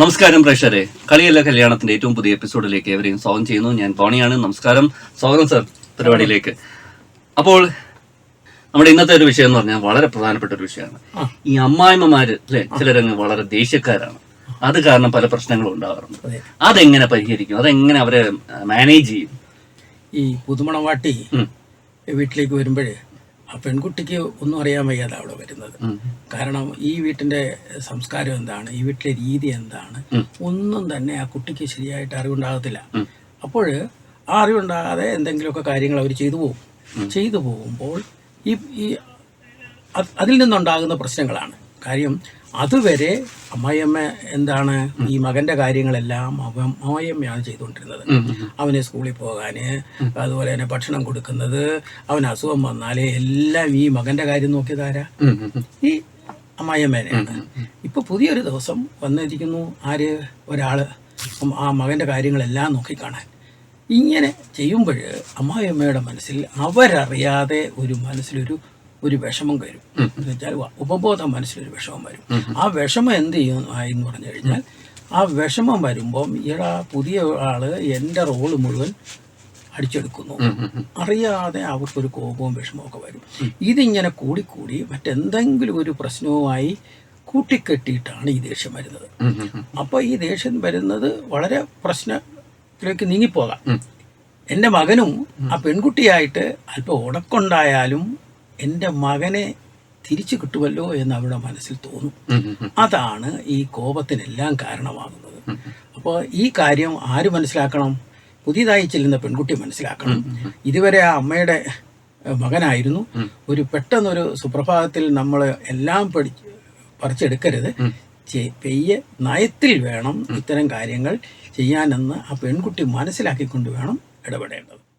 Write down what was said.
നമസ്കാരം പ്രേക്ഷകരെ. കളിയല്ല കല്യാണത്തിന്റെ ഏറ്റവും പുതിയ എപ്പിസോഡിലേക്ക് ഏവരെയും സ്വാഗതം ചെയ്യുന്നു. ഞാൻ പോണിയാണ് നമസ്കാരം. സ്വാഗതം സർ പരിപാടിയിലേക്ക്. അപ്പോൾ നമ്മുടെ ഇന്നത്തെ ഒരു വിഷയം എന്ന് പറഞ്ഞാൽ വളരെ പ്രധാനപ്പെട്ട ഒരു വിഷയമാണ്. ഈ അമ്മായിമ്മമാര് അല്ലെ? ചിലരങ്ങ് വളരെ ദേഷ്യക്കാരാണ്. അത് കാരണം പല പ്രശ്നങ്ങളും ഉണ്ടാവാറുണ്ട്. അതെ. അതെങ്ങനെ പരിഹരിക്കും? അതെങ്ങനെ അവരെ മാനേജ് ചെയ്യും? ഈ പുതുമണവാട്ടി വീട്ടിലേക്ക് വരുമ്പോഴേ ആ പെൺകുട്ടിക്ക് ഒന്നും അറിയാൻ വയ്യാതെ അവിടെ വരുന്നത്. കാരണം ഈ വീട്ടിന്റെ സംസ്കാരം എന്താണ്? ഈ വീട്ടിലെ രീതി എന്താണ്? ഒന്നും തന്നെ ആ കുട്ടിക്ക് ശരിയായിട്ട് അറിവുണ്ടാകത്തില്ല. അപ്പോൾ ആ അറിവുണ്ടാകാതെ എന്തെങ്കിലുമൊക്കെ കാര്യങ്ങൾ അവർ ചെയ്തു പോകും. ചെയ്തു പോകുമ്പോൾ ഈ ഈ അത് അതിൽ നിന്നുണ്ടാകുന്ന പ്രശ്നങ്ങളാണ്. കാര്യം അതുവരെ അമ്മായിയമ്മ എന്താണ് ഈ മകന്റെ കാര്യങ്ങളെല്ലാം അവ അമ്മായിയമ്മയാണ് ചെയ്തുകൊണ്ടിരുന്നത്. അവന് സ്കൂളിൽ പോകാന് അതുപോലെ തന്നെ ഭക്ഷണം കൊടുക്കുന്നത് അവൻ അസുഖം വന്നാലേ എല്ലാം ഈ മകന്റെ കാര്യം നോക്കിയതാരാ. ഈ അമ്മായിയമ്മേനെയാണ് ഇപ്പൊ പുതിയൊരു ദിവസം വന്നിരിക്കുന്നു ആര്? ഒരാൾ. ആ മകന്റെ കാര്യങ്ങളെല്ലാം നോക്കിക്കാണാൻ. ഇങ്ങനെ ചെയ്യുമ്പോൾ അമ്മായിയമ്മയുടെ മനസ്സിൽ അവരറിയാതെ ഒരു മനസ്സിലൊരു ഒരു വിഷമം വരും എന്ന് വെച്ചാൽ ഉപബോധ മനസ്സിലൊരു വിഷമം വരും. ആ വിഷമം എന്ത് ചെയ്യും ആയി എന്ന് പറഞ്ഞു കഴിഞ്ഞാൽ ആ വിഷമം വരുമ്പം ഈടാ പുതിയ ആൾ എന്റെ റോൾ മുഴുവൻ അടിച്ചെടുക്കുന്നു. അറിയാതെ അവർക്കൊരു കോപവും വിഷമവും ഒക്കെ വരും. ഇതിങ്ങനെ കൂടിക്കൂടി മറ്റെന്തെങ്കിലും ഒരു പ്രശ്നവുമായി കൂട്ടിക്കെട്ടിയിട്ടാണ് ഈ ദേഷ്യം വരുന്നത്. അപ്പോൾ ഈ ദേഷ്യം വരുന്നത് വളരെ പ്രശ്നത്തിലേക്ക് നീങ്ങിപ്പോകാം. എന്റെ മകനും ആ പെൺകുട്ടിയായിട്ട് അല്പം ഉടക്കുണ്ടായാലും എന്റെ മകനെ തിരിച്ചു കിട്ടുമല്ലോ എന്ന് അവരുടെ മനസ്സിൽ തോന്നും. അതാണ് ഈ കോപത്തിനെല്ലാം കാരണമാകുന്നത്. അപ്പോൾ ഈ കാര്യം ആര് മനസ്സിലാക്കണം? പുതിയതായി ചെല്ലുന്ന പെൺകുട്ടി മനസ്സിലാക്കണം. ഇതുവരെ ആ അമ്മയുടെ മകനായിരുന്നു. ഒരു പെട്ടെന്നൊരു സുപ്രഭാതത്തിൽ നമ്മൾ എല്ലാം പഠി പറിച്ചെടുക്കരുത്. പെയ്യെ നയത്തിൽ വേണം ഇത്തരം കാര്യങ്ങൾ ചെയ്യാനെന്ന് ആ പെൺകുട്ടി മനസ്സിലാക്കിക്കൊണ്ട് വേണം ഇടപെടേണ്ടത്.